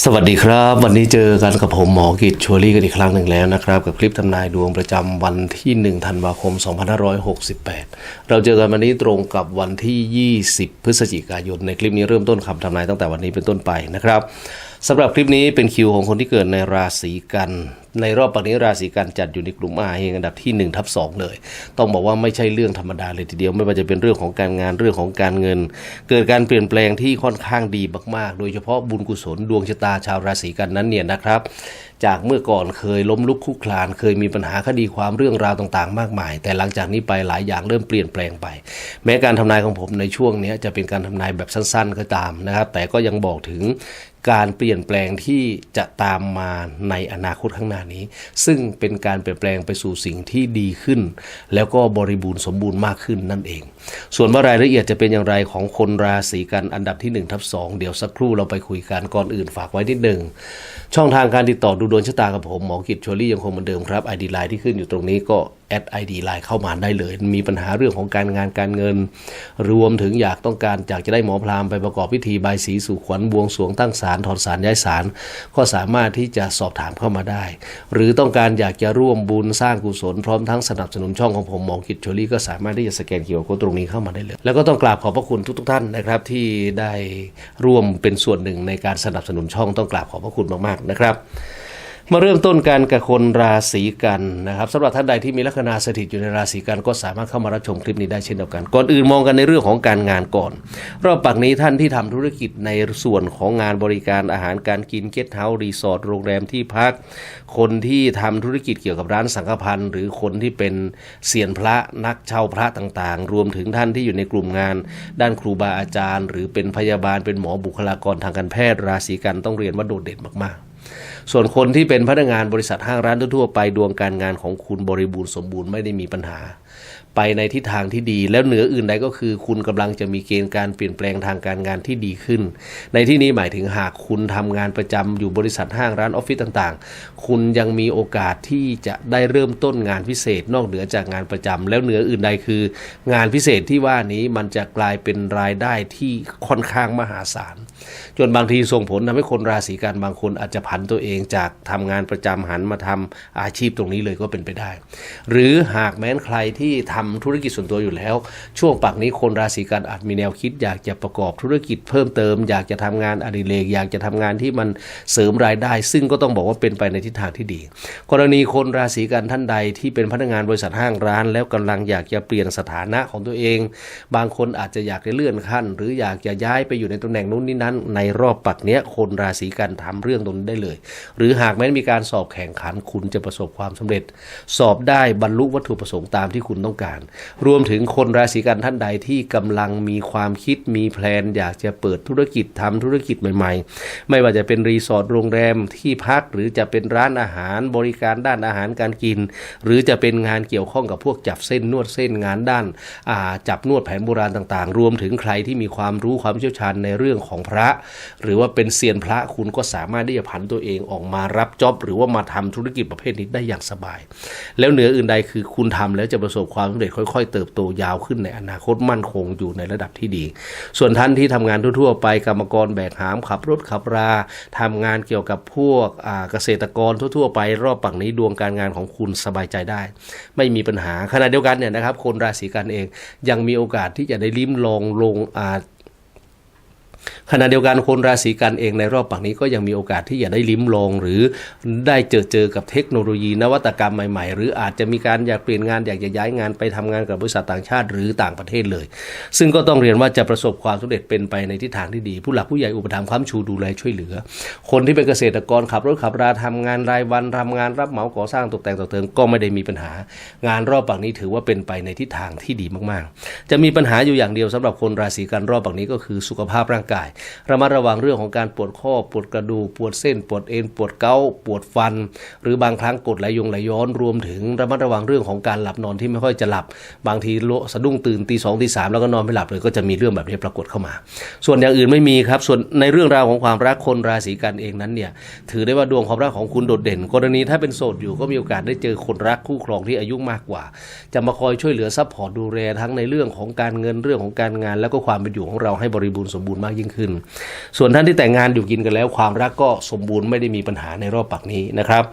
สวัสดีครับ วันนี้เจอกันกับผมหมอกิจชัวรี่กันอีกครั้งหนึ่งแล้วนะครับ กับคลิปทำนายดวงประจำวันที่ 1 ธันวาคม 2568 เราเจอกันวันนี้ตรงกับวันที่ 20 พฤศจิกายนในคลิปนี้เริ่มต้นคำทำนายตั้งแต่วันนี้เป็นต้นไปนะครับสำหรับคลิปนี้เป็นคิวของคนที่เกิดในราศีกัน ในรอบปัจจุบันราศีกันจัดอยู่ในกลุ่มอาเฮงอันดับที่1ทับ2เลย ต้องบอกว่าไม่ใช่เรื่องธรรมดาเลยทีเดียวไม่ว่าจะเป็นเรื่องของการงานเรื่องของการเงิน เกิดการเปลี่ยนแปลงที่ค่อนข้างดีมากๆ โดยเฉพาะบุญกุศลดวงชะตาชาวราศีกันนั้นเนี่ยนะครับจากเมื่อก่อนเคยล้มลุกคลุกคลาน เคยมีปัญหาคดีความเรื่องราวต่างๆ มากมาย แต่หลังจากนี้ไปหลายอย่างเริ่มเปลี่ยนแปลงไป แม้การทำนายของผมในช่วงนี้จะเป็นการทำนายแบบสั้นๆ ก็ตามนะครับ แต่ก็ยังบอกถึงการเปลี่ยนแปลงที่จะตามมาในอนาคตข้างหน้านี้ ซึ่งเป็นการเปลี่ยนแปลงไปสู่สิ่งที่ดีขึ้น แล้วก็บริบูรณ์สมบูรณ์มากขึ้นนั่นเอง ส่วนว่ารายละเอียดจะเป็นอย่างไรของคนราศีกันอันดับที่1ทับ2เดี๋ยวสักครู่เราไปคุยกันก่อนอื่นฝากไว้นิดหนึ่งช่องทางการติดต่อดูดวงชะตากับผมหมอกิจชวลี่ยังคงเหมือนเดิมครับไอดีไลน์ที่ขึ้นอยู่ตรงนี้ก็ แอดไอดีไลน์เข้ามาได้เลย มีปัญหาเรื่องของการงานการเงิน รวมถึงอยากต้องการอยากจะได้หมอพราหมณ์ไปประกอบพิธีบายสีสู่ขวัญบวงสรวงตั้งศาลถอนศาลย้ายศาลก็สามารถที่จะสอบถามเข้ามาได้ หรือต้องการอยากจะร่วมบุญสร้างกุศลพร้อมทั้งสนับสนุนช่องของผมหมอกิจชลี่ก็สามารถที่จะสแกนเคียร์โค้ดตรงนี้เข้ามาได้เลย แล้วก็ต้องกราบขอบพระคุณทุก ๆ ท่านนะครับที่ได้ร่วมเป็นส่วนหนึ่งในการสนับสนุนช่องต้องกราบขอบพระคุณมากๆนะครับ มาเริ่มต้นกันกับคนราศีกันนะครับสำหรับท่านใดที่มีลัคนาสถิตอยู่ในราศีกันก็สามารถเข้ามารับชมคลิปนี้ได้เช่นเดียวกัน ก่อนอื่นมองกันในเรื่องของการงานก่อนรอบปักนี้ท่านที่ทำธุรกิจในส่วนของงานบริการอาหารการกินเกสต์เฮาส์รีสอร์ทโรงแรมที่พัก คนที่ทำธุรกิจเกี่ยวกับร้านสังฆพันธ์หรือคนที่เป็นเซียนพระนักเช่าพระต่างๆ รวมถึงท่านที่อยู่ในกลุ่มงาน ด้านครูบาอาจารย์ หรือเป็นพยาบาลเป็นหมอบุคลากรทางการแพทย์ราศีกันต้องเรียนว่าโดดเด่นมากๆ ส่วนคนที่เป็นพนักงานบริษัทห้างร้านทั่วไปดวงการงานของคุณบริบูรณ์สมบูรณ์ไม่ได้มีปัญหา ไปในทิศทางที่ดี แล้วเหนืออื่นใดก็คือคุณกำลังจะมีเกณฑ์การเปลี่ยนแปลงทางการงานที่ดีขึ้น ในที่นี้หมายถึงหากคุณทำงานประจำอยู่บริษัทห้างร้านออฟฟิศต่างๆ คุณยังมีโอกาสที่จะได้เริ่มต้นงานพิเศษนอกเหนือจากงานประจำแล้วเหนืออื่นใดคือ งานพิเศษที่ว่านี้มันจะกลายเป็นรายได้ที่ค่อนข้างมหาศาลจนบางทีส่งผลทำให้คนราศีกันบางคนอาจจะผันตัวเองจากทำงานประจำหันมาทำอาชีพตรงนี้เลยก็เป็นไปได้ หรือหากแม้นใครที่ททำธุรกิจส่วนตัวอยู่แล้ว ช่วงปักนี้คนราศีกันอาจมีแนวคิด อยากจะประกอบธุรกิจเพิ่มเติม อยากจะทำงานอดิเรกอยากจะทำงานที่มันเสริมรายได้ ซึ่งก็ต้องบอกว่าเป็นไปในทิศทางที่ดี กรณีคนราศีกันท่านใดที่เป็นพนักงานบริษัทห้างร้าน แล้วกำลังอยากจะเปลี่ยนสถานะของตัวเอง บางคนอาจจะอยากจะเลื่อนขั้น หรืออยากจะย้ายไปอยู่ในตำแหน่งนู้นนี่นั้น ในรอบปักเนี้ยคนราศีกันทำเรื่องตรงนี้ได้เลย หรือหากแม้มีการสอบแข่งขันคุณจะประสบความสำเร็จ สอบได้บรรลุวัตถุประสงค์ตามที่คุณต้องการรวมถึงคนราศีกันท่านใดที่กำลังมีความคิดมีแพลน อยากจะเปิดธุรกิจทำธุรกิจใหม่ ๆ ไม่ว่าจะเป็นรีสอร์ทโรงแรมที่พักหรือจะเป็นร้านอาหารบริการด้านอาหารการกิน หรือจะเป็นงานเกี่ยวข้องกับพวกจับเส้นนวดเส้นงานด้านาจับนวดแผนโบราณต่างๆ รวมถึงใครที่มีความรู้ความเชี่ยวชาญในเรื่องของพระ หรือว่าเป็นเซียนพระคุณก็สามารถที่จะผันตัวเองออกมารับจ็อบหรือว่ามาทำธุรกิจประเภทนี้ได้อย่างสบาย แล้วเหนืออื่นใดคือคุณทำแล้วจะประสบความสำเร็จค่อย ๆ เติบโตยาวขึ้นในอนาคตมั่นคงอยู่ในระดับที่ดี ส่วนท่านที่ทำงานทั่วๆไปกรรมกรแบกหามขับรถขับราทำงานเกี่ยวกับพวกเกษตรกรทั่วๆไป รอบฝั่งนี้ดวงการงานของคุณสบายใจได้ ไม่มีปัญหาขณะเดียวกันเนี่ยนะครับ คนราศีกันเองยังมีโอกาสที่จะได้ลิ้มลองลงอ่า ขณะเดียวกันคนราศีกันเองในรอบปักนี้ก็ยังมีโอกาสที่จะได้ลิ้มลอง หรือได้เจอเจอกับเทคโนโลยีนวัตกรรมใหม่ๆ หรืออาจจะมีการอยากเปลี่ยนงานอยากจะย้ายงานไปทำงานกับบริษัทต่างชาติหรือต่างประเทศเลย ซึ่งก็ต้องเรียนว่าจะประสบความสำเร็จเป็นไปในทิศทางที่ดี ผู้หลักผู้ใหญ่อุปถัมภ์ค้ำชูดูแลช่วยเหลือ คนที่เป็นเกษตรกรขับรถขับราทำงานรายวันทำงานรับเหมาก่อสร้างตกแต่งต่อเติมก็ไม่ได้มีปัญหา งานรอบปักนี้ถือว่าเป็นไปในทิศทางที่ดีมากๆ จะมีปัญหาอยู่อย่างเดียวสำหรับคนราศีกันรอบปักนี้ก็คือสุขภาพร่างกายระมัดระวังเรื่องของการปวดข้อปวดกระดูกปวดเส้น ปวดเอ็นปวดเกาปวดฟัน หรือบางครั้งกดไหลยงไหลย้อนรวมถึงระมัดระวังเรื่องของการหลับนอนที่ไม่ค่อยจะหลับ บางทีโลสะดุ้งตื่นตีสองตีสามแล้วก็นอนไม่หลับเลยก็จะมีเรื่องแบบนี้ปรากฏเข้ามา ส่วนอย่างอื่นไม่มีครับส่วนในเรื่องราวของความรักคนราศีกันเองนั้นเนี่ยถือได้ว่าดวงความรักของคุณโดดเด่น กรณีถ้าเป็นโสดอยู่ก็มีโอกาสได้เจอคนรักคู่ครองที่อายุมากกว่า จะมาคอยช่วยเหลือซัพพอร์ตดูแลทั้งในเรื่องของการเงินเรื่องของการงาน แล้วก็ความเป็นอยู่ของเราให้บริบูรณ์สมบูรณ์มากยิ่งขึ้นขึ้น ส่วนท่านที่แต่งงานอยู่กินกันแล้ว ความรักก็สมบูรณ์ไม่ได้มีปัญหาในรอบปักนี้นะครับ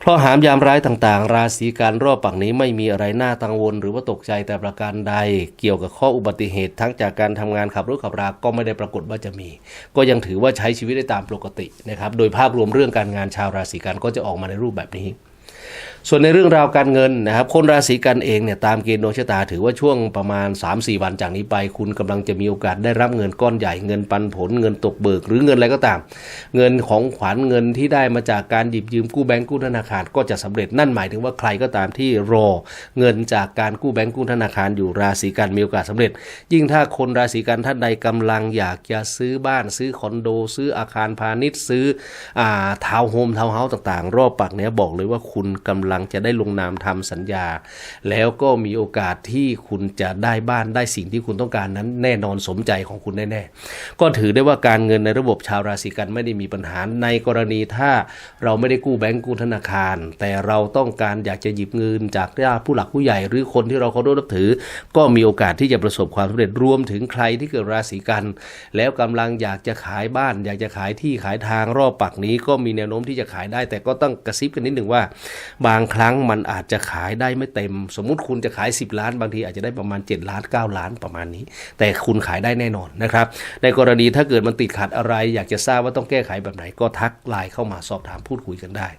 เพราะหามยามร้ายต่างๆ ราศีการรอบปักนี้ไม่มีอะไรน่ากังวล หรือว่าตกใจแต่ประการใด เกี่ยวกับข้ออุบัติเหตุ ทั้งจากการทำงานขับรถขับราก็ไม่ได้ปรากฏว่าจะมี ก็ยังถือว่าใช้ชีวิตได้ตามปกตินะครับโดยภาพรวมเรื่องการงานชาวราศีกันก็จะออกมาในรูปแบบนี้ ส่วนในเรื่องราวการเงินนะครับ คนราศีกันเองเนี่ยตามเกณฑ์ดวงชะตาถือว่าช่วงประมาณ 3-4 วันจากนี้ไป คุณกำลังจะมีโอกาสได้รับเงินก้อนใหญ่เงินปันผลเงินตกเบิก หรือเงินอะไรก็ตาม เงินของขวัญเงินที่ได้มาจากการหยิบยืมกู้แบงก์กู้ธนาคารก็จะสำเร็จนั่นหมายถึงว่าใครก็ตามที่รอ เงินจากการกู้แบงก์กู้ธนาคารอยู่ราศีกันมีโอกาสสำเร็จ ยิ่งถ้าคนราศีกันท่านใดกำลังอยากจะซื้อบ้านซื้อคอนโด ซื้ออาคารพาณิชย์ซื้ออทาวน์โฮมทาวน์เฮาส์ต่างๆ รอบปักเนี้ยบอกเลยว่าคุณกำลังจะได้ลงนามทำสัญญา แล้วก็มีโอกาสที่คุณจะได้บ้านได้สิ่งที่คุณต้องการนั้นแน่นอนสมใจของคุณแน่ๆก็ถือได้ว่าการเงินในระบบชาวราศีกันไม่ได้มีปัญหาในกรณีถ้าเราไม่ได้กู้แบงก์กู้ธนาคาร แต่เราต้องการอยากจะหยิบเงินจากญาติผู้หลักผู้ใหญ่หรือคนที่เราเคารพนับถือ ก็มีโอกาสที่จะประสบความสำเร็จรวมถึงใครที่เกิดราศีกัน แล้วกำลังอยากจะขายบ้าน อยากจะขายที่ขายทางรอบปักนี้ก็มีแนวโน้มที่จะขายได้ แต่ก็ต้องกระซิบกันนิดหนึ่งว่าบางครั้งมันอาจจะขายได้ไม่เต็ม สมมุติคุณจะขาย 10 ล้าน บางทีอาจจะได้ประมาณ 7 ล้าน 9 ล้านประมาณนี้ แต่คุณขายได้แน่นอนนะครับ ในกรณีถ้าเกิดมันติดขัดอะไร อยากจะทราบว่าต้องแก้ไขแบบไหนก็ทักไลน์เข้ามาสอบถามพูดคุยกันได้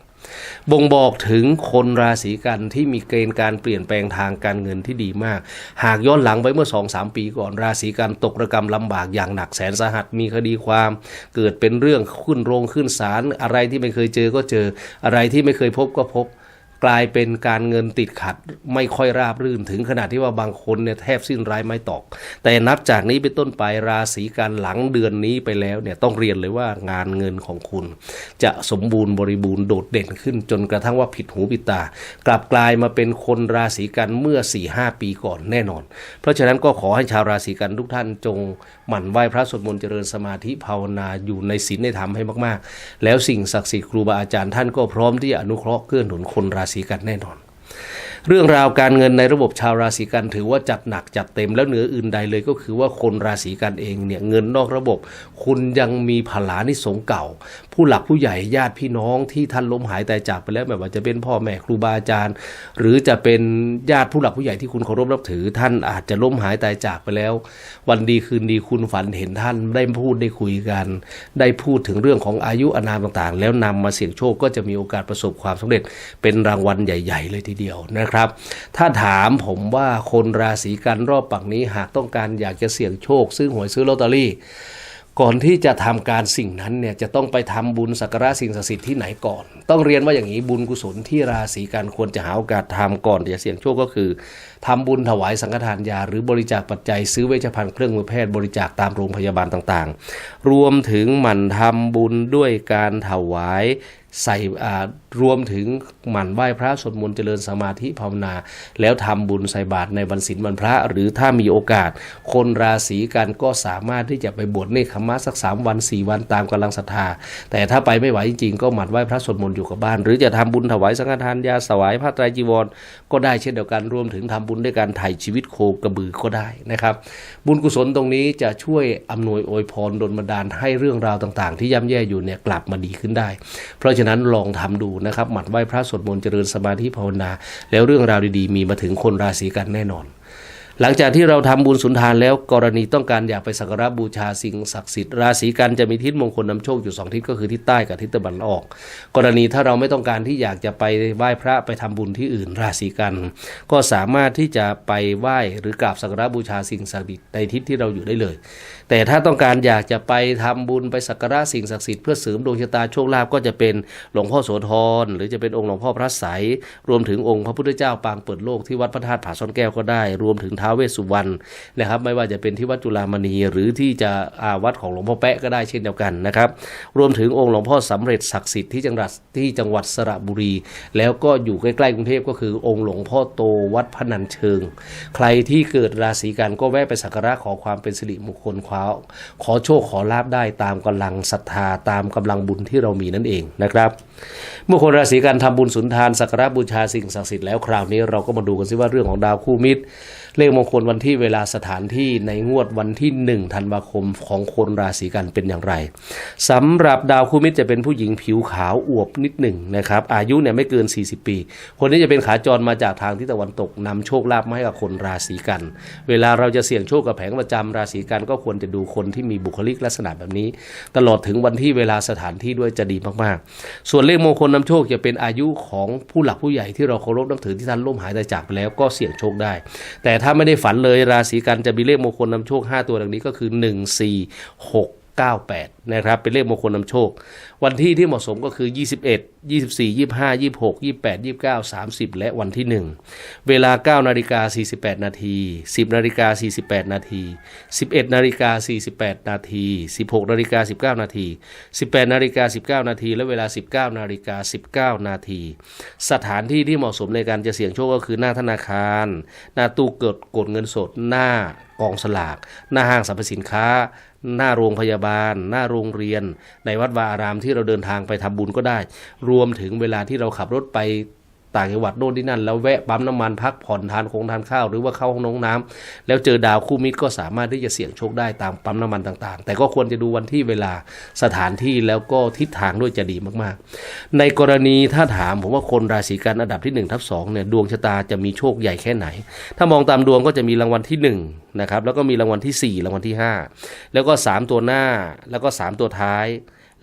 บ่งบอกถึงคนราศีกันที่มีเกณฑ์การเปลี่ยนแปลงทางการเงินที่ดีมาก หากย้อนหลังไปเมื่อ 2-3 ปีก่อนราศีกันตกระกรรมลำบากอย่างหนักแสนสาหัสมีคดีความ เกิดเป็นเรื่องขึ้นโรงขึ้นศาลอะไรที่ไม่เคยเจอก็เจออะไรที่ไม่เคยพบก็พบ กลายเป็นการเงินติดขัดไม่ค่อยราบรื่นถึงขนาดที่ว่าบางคนเนี่ยแทบสิ้นรายไม้ตอก แต่นับจากนี้เป็นต้นไปราศีกันหลังเดือนนี้ไปแล้วเนี่ยต้องเรียนเลยว่างานเงินของคุณ จะสมบูรณ์บริบูรณ์โดดเด่นขึ้น จนกระทั่งว่าผิดหูผิดตา กลับกลายมาเป็นคนราศีกันเมื่อ4ี่หปีก่อนแน่นอน เพราะฉะนั้นก็ขอให้ชาวราศีกันทุกท่านจงหมั่นไหว้พระสวดมนต์เจริญสมาธิภาวนาอยู่ในศีลในธรรมให้มากๆ แล้วสิ่งศักดิ์สิทธิ์ครูบาอาจารย์ท่านก็พร้อมที่จะอนุเคราะห์เกื้อหนุนคนราสีกันแน่นอน เรื่องราวการเงินในระบบชาวราศีกันถือว่าจัดหนักจัดเต็มแล้วเหนืออื่นใดเลยก็คือว่าคนราศีกันเองเนี่ยเงินนอกระบบ คุณยังมีผลานิสงเก่า ผู้หลักผู้ใหญ่ญาติพี่น้องที่ท่านล้มหายตายจากไปแล้วไม่ว่าจะเป็นพ่อแม่ครูบาอาจารย์ หรือจะเป็นญาติผู้หลักผู้ใหญ่ที่คุณเคารพนับถือ ท่านอาจจะล้มหายตายจากไปแล้ว วันดีคืนดีคุณฝันเห็นท่านได้พูดได้คุยกัน ได้พูดถึงเรื่องของอายุอนามต่างๆ แล้วนำมาเสี่ยงโชคก็จะมีโอกาสประสบความสำเร็จเป็นรางวัลใหญ่ ๆ เลยทีเดียวนะครับถ้าถามผมว่าคนราศีกันรอบปักนี้หากต้องการอยากจะเสี่ยงโชค ซื้อหวยซื้อลอตเตอรี่ ก่อนที่จะทำการสิ่งนั้นเนี่ยจะต้องไปทำบุญสักการะสิ่งศักดิ์สิทธิ์ที่ไหนก่อน ต้องเรียนว่าอย่างนี้บุญกุศลที่ราศีกันควรจะหาโอกาสทำก่อนจะเสี่ยงโชคก็คือทำบุญถวายสังฆทานยา หรือบริจาคปัจจัยซื้อเวชภัณฑ์เครื่องมือแพทย์บริจาคตามโรงพยาบาลต่างๆ รวมถึงหมั่นทำบุญด้วยการถวายใส่รวมถึงหมั่นไหว้พระสวดมนต์เจริญสมาธิภาวนา แล้วทำบุญใส่บาตรในวันศีลวันพระ หรือถ้ามีโอกาส คนราศีกันก็สามารถที่จะไปบวชเนคขมะสักสามวันสี่วันตามกำลังศรัทธา แต่ถ้าไปไม่ไหวจริงๆก็หมั่นไหว้พระสวดมนต์อยู่กับบ้าน หรือจะทำบุญถวายสังฆทานยาถวายผ้าไตรจีวร ก็ได้เช่นเดียวกันรวมถึงทำบุญด้วยการถ่ายชีวิตโคกระบือก็ได้นะครับ บุญกุศลตรงนี้จะช่วยอำนวยอวยพรดลบันดาลให้เรื่องราวต่าง ๆ ที่ย่ำแย่อยู่เนี่ยกลับมาดีขึ้นได้ เพราะฉะนั้นลองทำดูนะครับหมั่นไหว้พระสวดมนต์เจริญสมาธิภาวนา แล้วเรื่องราวดีๆ มีมาถึงคนราศีกันแน่นอน หลังจากที่เราทำบุญสุนทานแล้วกรณีต้องการอยากไปสักการะบูชาสิ่งศักดิ์สิทธิ์ราศีกันจะมีทิศมงคลนำโชคอยู่สองทิศก็คือทิศใต้กับทิศตะวันออก กรณีถ้าเราไม่ต้องการที่อยากจะไปไหว้พระไปทำบุญที่อื่นราศีกัน ก็สามารถที่จะไปไหว้หรือกราบสักการะบูชาสิ่งศักดิ์สิทธิ์ในทิศที่เราอยู่ได้เลย แต่ถ้าต้องการอยากจะไปทำบุญไปสักการะสิ่งศักดิ์สิทธิ์เพื่อเสริมดวงชะตาโชคลาภก็จะเป็นหลวงพ่อโสธรหรือจะเป็นองค์หลวงพ่อพระไสยรวมถึงองค์พระพุทธเจ้าปางเปิดโลกที่วัดพระธาตุผาซ่อนแก้วก็ได้ รวมถึงท้าวเวสสุวรรณนะครับ ไม่ว่าจะเป็นที่วัดจุฬามณีหรือที่จะอาวัดของหลวงพ่อแปะก็ได้เช่นเดียวกันนะครับรวมถึงองค์หลวงพ่อสำเร็จศักดิ์สิทธิ์ที่จังหวัดที่จังหวัดสระบุรี แล้วก็อยู่ใกล้ๆกรุงเทพก็คือองค์หลวงพ่อโตวัดพนัญเชิง ใครที่เกิดราศีกันก็แวะไปสักการะขอความเป็นสิริมงคลขอขอโชคขอลาบได้ตามกำลังศรัทธาตามกำลังบุญที่เรามีนั่นเองนะครับ เมื่อคนราศีกันทำบุญสุนทานสักการะบูชาสิ่งศักดิ์สิทธิ์แล้วคราวนี้เราก็มาดูกันซิว่าเรื่องของดาวคู่มิตร เลขมงคลวันที่เวลาสถานที่ในงวดวันที่ 1 ธันวาคมของคนราศีกันเป็นอย่างไรสำหรับดาวคู่มิตรจะเป็นผู้หญิงผิวขาวอวบนิดหนึ่งนะครับอายุเนี่ยไม่เกิน 40 ปี คนนี้จะเป็นขาจรมาจากทางทิศตะวันตกนำโชคลาภมาให้กับคนราศีกัน เวลาเราจะเสี่ยงโชคกับแผงประจำราศีกันก็ควรจะดูคนที่มีบุคลิกลักษณะแบบนี้ ตลอดถึงวันที่เวลาสถานที่ด้วยจะดีมากๆ ส่วนเลขมงคลนำโชคจะเป็นอายุของผู้หลักผู้ใหญ่ที่เราเคารพนับถือที่ท่านล่มหายตายจากไปแล้วก็เสี่ยงโชคได้ แต่ถ้าไม่ได้ฝันเลยราศีกันจะมีเลขมงคลนำโชค 5 ตัวดังนี้ก็คือ 1 4 6 98 นะครับ เป็นเลขมงคลนำโชค วันที่ที่เหมาะสมก็คือ 21 24 25 26 28 29 30 และวันที่ 1 เวลา 9 นาฬิกา 48 นาที 10 นาฬิกา 48 นาที 11 นาฬิกา 48 นาที 16 นาฬิกา 19 นาที 18 นาฬิกา 19 นาที และเวลา 19 นาฬิกา 19 นาที สถานที่ที่เหมาะสมในการจะเสี่ยงโชคก็คือหน้าธนาคาร หน้าตู้เกิดกดเงินสด หน้ากองสลาก หน้าห้างสรรพสินค้า หน้าโรงพยาบาล หน้าโรงเรียน ในวัดวาอารามที่เราเดินทางไปทำบุญก็ได้ รวมถึงเวลาที่เราขับรถไป ต่างจังหวัดโน่นที่นั่น แล้วแวะปั๊มน้ำมันพักผ่อนทานคงทานข้าว หรือว่าเข้าห้องน้องน้ำแล้วเจอดาวคู่มิตรก็สามารถที่จะเสี่ยงโชคได้ตามปั๊มน้ำมันต่างๆ แต่ก็ควรจะดูวันที่เวลาสถานที่แล้วก็ทิศทางด้วยจะดีมากๆ ในกรณีถ้าถามผมว่าคนราศีกันอันดับที่1ทับ2เนี่ยดวงชะตาจะมีโชคใหญ่แค่ไหน ถ้ามองตามดวงก็จะมีรางวัลที่1นะครับแล้วก็มีรางวัลที่ 4 รางวัลที่ 5 แล้วก็ 3 ตัวหน้าแล้วก็ 3 ตัวท้าย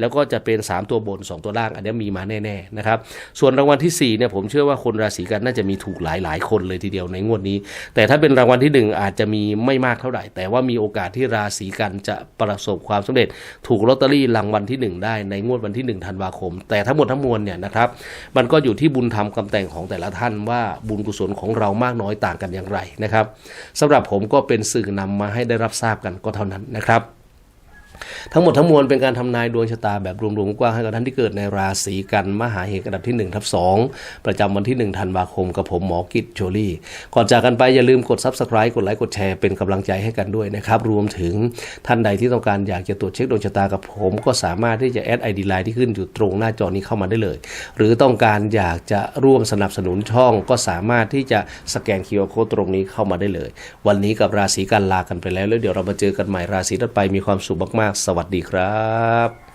แล้วก็จะเป็น 3 ตัวบน 2 ตัวล่าง อันนี้มีมาแน่ๆนะครับ ส่วนรางวัลที่4เนี่ยผมเชื่อว่าคนราศีกันน่าจะมีถูกหลายๆ คนเลยทีเดียวในงวดนี้ แต่ถ้าเป็นรางวัลที่ 1 อาจจะมีไม่มากเท่าไหร่ แต่ว่ามีโอกาสที่ราศีกันจะประสบความสำเร็จ ถูกลอตเตอรี่รางวัลที่ 1 ได้ในงวดวันที่ 1 ธันวาคม แต่ทั้งหมดทั้งมวลเนี่ยนะครับมันก็อยู่ที่บุญธรรมกำแต่งของแต่ละท่านว่าบุญกุศลของเรามากน้อยต่างกันอย่างไรนะครับสำหรับผมก็เป็นสื่อนำมาให้ได้รับทราบกันก็เท่านั้นนะครับ ทั้งหมดทั้งมวลเป็นการทำนายดวงชะตาแบบรวมๆกว้างให้กับท่านที่เกิดในราศีกันมหาเหตุอันดับที่1ทับ2ประจำวันที่ 1 ธันวาคมกับผมหมอกิจโชลี่ ก่อนจากกันไปอย่าลืมกด Subscribe กดไลค์กดแชร์เป็นกำลังใจให้กันด้วยนะครับ รวมถึงท่านใดที่ต้องการอยากจะตรวจเช็คดวงชะตากับผม ก็สามารถที่จะแอดไอดีไลน์ที่ขึ้นอยู่ตรงหน้าจอนี้เข้ามาได้เลย หรือต้องการอยากจะร่วมสนับสนุนช่อง ก็สามารถที่จะสแกนคิวอาร์โค้ดตรงนี้เข้ามาได้เลย วันนี้กับราศีกันลากันไปแล้วแล้วเดี๋ยวเรามาเจอกันใหม่ราศีถัดไปมีความสุขมากๆสวัสดีครับ